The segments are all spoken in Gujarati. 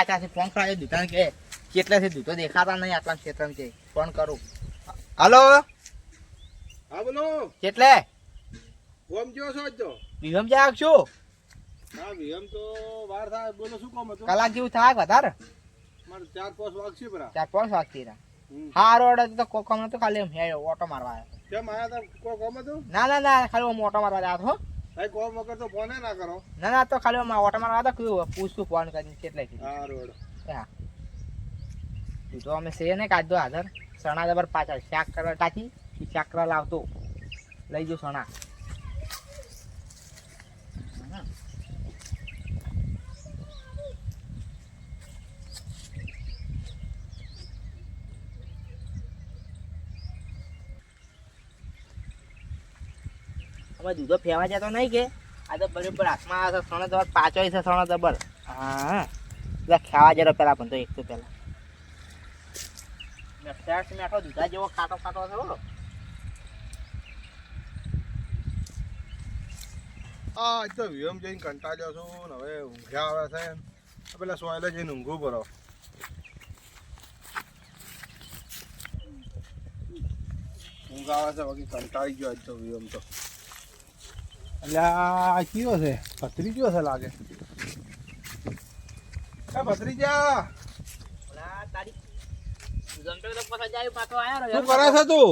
કાચા છે ફોન કરાયો દુકાન કે કેટલા છે દૂધો? દેખાતા નહીં આટલા ક્ષેત્રમાં કે ફોન કરું. હલો? હા બોલો. કેટલે? ઓમ જો છો જો વિહમ જાગ છો? હા વિહમ તો વાર થાય. બોલો શું કામ હતું? કલાક જેવું થાય વધારે? મારે ચાર પાંચ વાગશે બરા ચાર પાંચ વાગતી રહ્યા હા રોડ તો કોકમ નતો ખાલી ઓટો મારવા આવ્યો કેમ આયા તા? કોકમ કામ હતું? ના ના ના ખાલી ઓટો મારવા આવ્યો હતો ભાઈ કોમ વગર તો ફોને ના કરો. ના ના તો ખાલી ઓટો મારવા હતો પૂછતું ફોન કરીને કેટલે કીધું હા રોડ હા. દૂધો અમે છે ને કાઢો આધાર સણા દબર પાછળ શાક કરવા ટાકી ઈ શાક કરવા લાવતો. લઈ જો સણા હવે દૂધો ફેવા જતો નહીં કે? આ તો બરોબર હાથમાં આવે છે, સણો જબર પાછો છે, સણો દબર હા. એટલે ખાવા જરો પેલા પણ તો એક તો પેલા મેઠા મેઠો દૂધા જેવો ખાટો ખાટો બોલો. આ તો વિયમ જઈને કંટાળ્યો છું હવે ઊંઘ્યા આવે છે પેલા સોયલે જઈને ઊંઘું ભરો ઊંઘ આવે છે, બાકી કંટાળી ગયો આજ તો વિયમ તો. એટલે આ કયો છે ભત્રીજો છે લાગે પાછો આયા શું કરે છે તું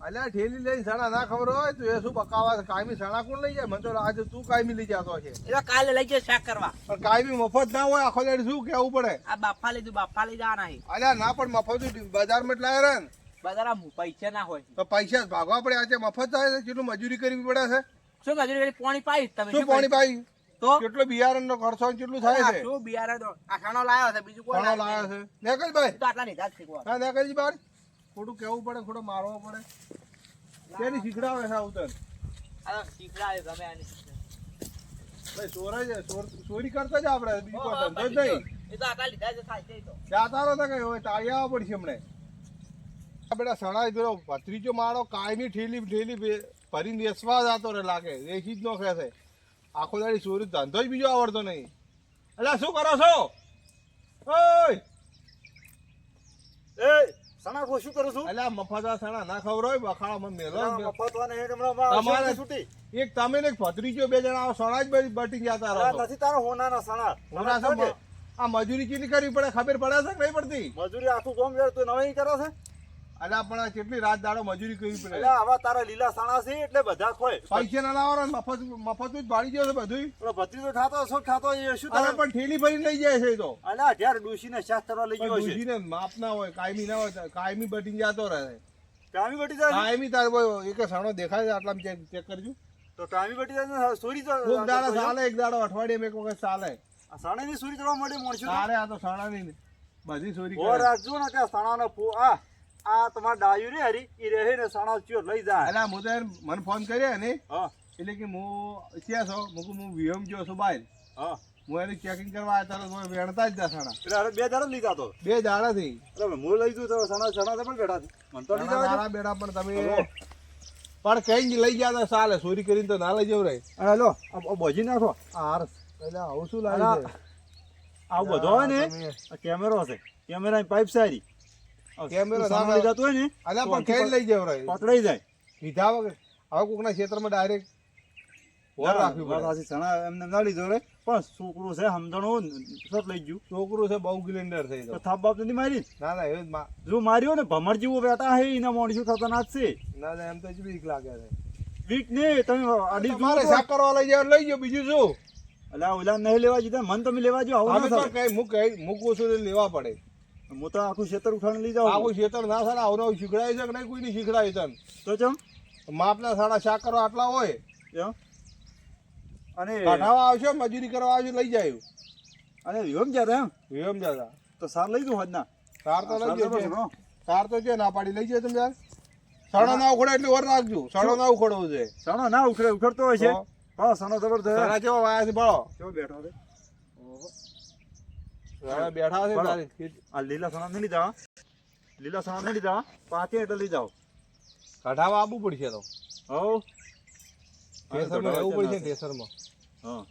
અલ્યા ઠેલી લઈને સણા ના ખબર હોય તું એ શું બકાવા છે કાયમી સણા કોણ લઈ જાય મને તો આજે તું કાયમી લઈ જતો છે એટલે કાલે લઈ જાય શાક કરવા પણ કાયમી મફત ના હોય આખો દાડી શું કેવું પડે આ બાફા લીધું બાફા લઈ જવાના અલ્યા ના પણ મફત બજારમાં જ લાયા પૈસા ના હોય. તો પૈસા ભાગવા પડે આજે મફત થાય છે કેટલું મજૂરી કરવી પડે છે. શું મજૂરી કરી? પાણી પાઈ તમે શું પાણી પાઈ? તો? કેટલો બિયારણ નો ખર્ચો કેટલું થાય છે. શું બિયારણ તો લાયો છે બીજું કોઈ લાવ્યો છે. નેકલ ભાઈ. તો આટલા લીધા શીખવા હા નેકલજી બાર ખોટું કેવું પડે ખોટું મારવો પડે. તેની શીખડાવે છે આવું તને? આ શીખડાવે ગમે આની ભાઈ ચોરાય છે ચોરી કરતા જ આપણે બીજું કોઈ ધંધો જ નહીં. એ તો આટલા લીધા છે થાય છે તો. જાતા રહો તો કઈ હોય તાળી આવવા પડશે હમણે. બેટા સણાઈ પેલો ભત્રીજો માળો કાયમી ઠેલી ઠેલી ભરીને વેચવા જતો રે લાગે. દેખી જ ન ખેસે આખો દાડી ચોરી ધંધો જ બીજો આવડતો નહીં. એટલે શું કરો છો? ઓય! એ સણા શું કરું છું? એટલે મફતા સણા ના ખબર હોય બખાડો મને મેલો. મફતવા માં તમારે- છૂટી? એક તમે ને એક ભત્રીજો બે જણા આવો સણા જ બટી જતા રહો નથી તારો હોનાના સણા હોના આ મજૂરી કેટલી કરવી પડે? ખબર પડે છે કે નહીં પડતી? મજૂરી આખું કોમ વેર તું નવાઈ કરે છે? એટલે પણ કેટલી રાત દાડો મજૂરી કરવી પડે. એટલે આવા તારા લીલા સાણા છે એટલે બધા ખોય. પૈસા ના લાવો મફત મફત જ ભાડી ગયો છે બધું પણ ભત્રી તો ખાતો છો ખાતો એ શું તારે? પણ ઠેલી ભરી લઈ જાય છે તો. અલા અઢાર ડૂસીને કરવા લઈ ગયો છે ડૂસીને માપ ના હોય કાયમી ના હોય કાયમી બટી જતો રહે. કાયમી બટી જાય? કાયમી તારે એક સાણો દેખાય છે આટલા ચેક ચેક કરજો. તો કાયમી બટી જાય સોરી તો કોક દાડો ચાલે એક દાડો અઠવાડિયે એક વખત ચાલે. સણાની સોરી કરવા માટે મોણશું તારે આ તો સણાની ને. બધી સોરી ઓ રાજુ રાખજો ને કે સણાનો પો આ. આ તમારા ડાયુ રે હરી ઈ રહે ને સાણા ચિયો લઈ જાય. હું તો મને ફોન કર્યો ને હા. એટલે કે હું ત્યાં છો કહું હું વિયમ જો છો બાય હા. હું એને ચેકિંગ કરવા આવ્યા તારો વેણતા જ હતા સણા. એટલે હારે બે દાડા લીધા તો બે દાડાથી એટલે હું લઈ જઉં તો સણા સાણા તો પણ બેઠા મન તો લીધા દે. દાડા બેડા પણ તમે પણ કઈ લઈ ગયા તા ચાલે ચોરી કરીને તો ના લઈ જવું રે હેલો લો બોજી નાખો. હાર. એટલે આવું શું અલા, લાગે આવું બધો હોય ને કેમેરો હશે. કેમેરાની પાઇપ સારી. કેમેરો સણા ના- હોય ને અલા પણ કઈ લઈ જવું પકડાઈ જાય. લીધા વગર? હવે કોકના ક્ષેત્રમાં ડાયરેક્ટ કરવા લઈ જાવ લઈ જાઓ બીજું શું? એટલે ઓલા નહીં લેવા જીતા મન તમે લેવા જો મૂકવું છું લેવા પડે. હું તો આખું ખેતર ઉઠાણ લઈ જાઉં આખું ખેતર ના સારા આવનું શીખડાય છે કે નહીં? કોઈ નહીં શીખડાય તને તો ચમ? માપના સાડા શાક કરવા આટલા હોય. અને કાઢાવા આવશે મજૂરી કરવા આવશે લઈ જાય અને વિહમ જતા એમ? એમ જતા. તો સાર લઈ જઉં હજના. સાર તો લઈ તો સાર તો છે ના પાડી લઈ જાય તમે યાર. સડો ના ઉખડે એટલે વર રાખજો સણો ના ઉખડવું છે. સણો ના ઉખડે ઉખડતો હોય છે? હા સણો છે સારા કેવો વાયા છે બળો કેવો બેઠો છે? બેઠા છે બળો. તારી. આ લીલા સણા નહીં લીધા લીલા સણા નહીં લીધા પાંચે એટલે લઈ જાઓ. કાઢાવા આવવું પડશે તો. હવ ઠેસરમાં રહેવું પડશે ને ઠેસરમાં. હા.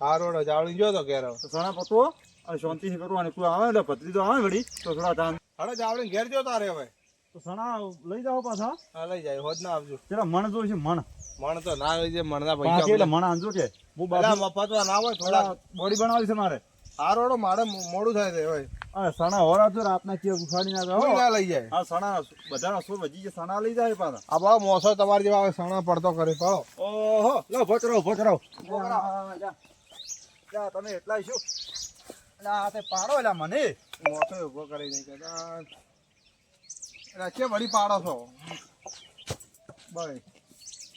હા રોડ જાવડી તો ઘેર સણા પતવો અને શાંતિથી કરવાની. કોઈ આવે એટલે ભત્રીજો આવે વળી તો થોડા ધાન જાવડી ઘેર જો તારે હવે. તો સણા લઈ જાઓ પાછા. હા લઈ જાય હોજ ના આવજો. પેલા મણ જોઈ છે મણ. મણ તો ના લઈ જાય મણના એટલે પૈસા મણ આંજો છે હું પેલા બાજુ ના હોય થોડા બોડી બનાવી છે મારે. આ રોડો મારે મો- મોડું થાય છે ભાઈ અને સણા હોરા તો રાતના કે ઉખાડી ના જાઓ લઈ જાય. આ સણા બધા સુર વજી જે સણા લઈ જાય પાછા. આ બા મોસો તમાર જેવા આવે સણા પડતો કરે પાડો ઓહો લો ભચરો ભચરો જા. તમે એટલા શું એટલે આ તે પાડો એલા મને. મોસો ઊભો કરી દે કહેતા એટલે કે વળી પાડો છો. ભાઈ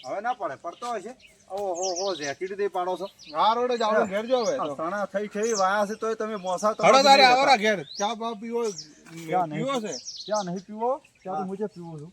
હવે ના પડે પડતો હશે ઓહો હો જેકેટ દે પાડો છો. આ રોડે આવો ઘેર જો હવે આ તો. સણા થઈ થઈ વાયા છે તોય તમે મોસા તો હળો તારે આવો ઘેર. ચા બા પીવો ક્યાં નહીં? પીવો છે? ક્યાં નહીં પીવો? ત્યાં તો મુજે પીવું છું.